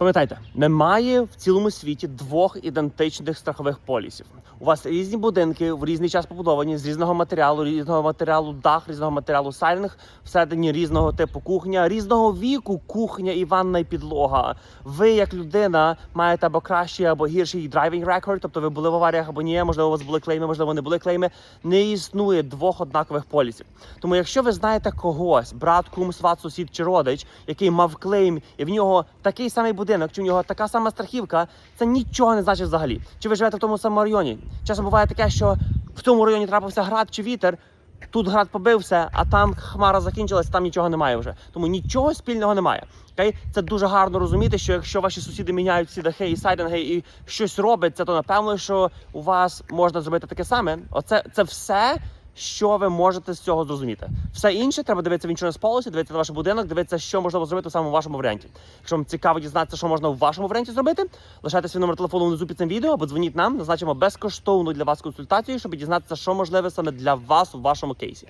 Пам'ятайте, немає в цілому світі двох ідентичних страхових полісів. У вас різні будинки в різний час побудовані з різного матеріалу, різного матеріалу дах, різного матеріалу сайлінг, всередині різного типу кухня, різного віку кухня і ванна і підлога. Ви, як людина, маєте або кращий, або гірший драйвінг рекорд, тобто ви були в аваріях або ні, можливо, у вас були клейми, можливо, не були клейми. Не існує двох однакових полісів. Тому, якщо ви знаєте когось, брат, кум, сват, сусід чи родич, який мав клейм, і в нього такий самий будинок, чи в нього така сама страхівка, це нічого не значить взагалі. Чи ви живете в тому самому районі? Часом буває таке, що в цьому районі трапився град чи вітер. Тут град побився, а там хмара закінчилась, там нічого немає вже. Тому нічого спільного немає. Це дуже гарно розуміти, що якщо ваші сусіди міняють всі дахи і сайдинги і щось робиться, то напевно, що у вас можна зробити таке саме. Оце це все, що ви можете з цього зрозуміти. Все інше треба дивитися в іншому полосі, дивитися на ваш будинок, дивитися, що можна зробити саме в вашому варіанті. Якщо вам цікаво дізнатися, що можна в вашому варіанті зробити, лишайте свій номер телефону внизу під цим відео або дзвоніть нам, назначимо безкоштовну для вас консультацію, щоб дізнатися, що можливе саме для вас у вашому кейсі.